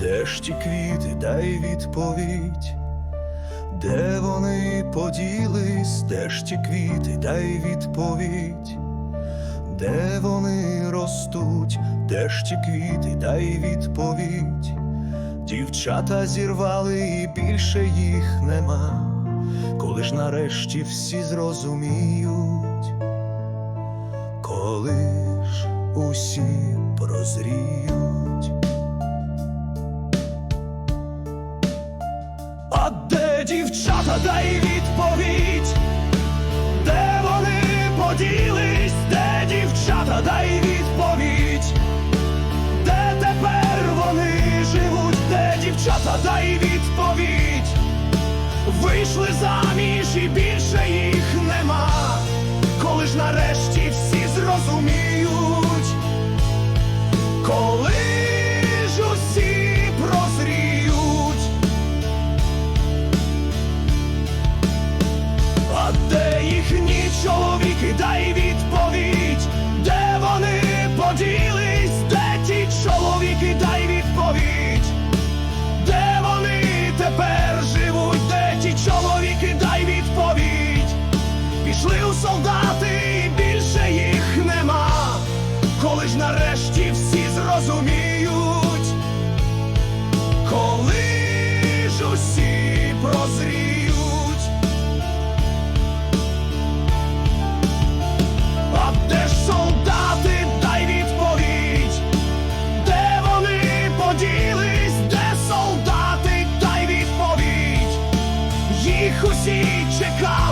Де ж ті квіти, дай відповідь, де вони поділись, де ж ті квіти, дай відповідь, де вони ростуть, де ж ті квіти, дай відповідь. Дівчата зірвали і більше їх нема, коли ж нарешті всі зрозуміють, коли ж усі прозріють. Дівчата, дай відповідь, де вони поділись, де дівчата, дай відповідь, де тепер вони живуть, де дівчата, дай відповідь, вийшли заміж і більше їх нема, коли ж нарешті солдати, і більше їх нема, коли ж нарешті всі зрозуміють, коли ж усі прозріють, а де ж солдати, дай відповідь, де вони поділись, де солдати, дай відповідь, їх усі чекають.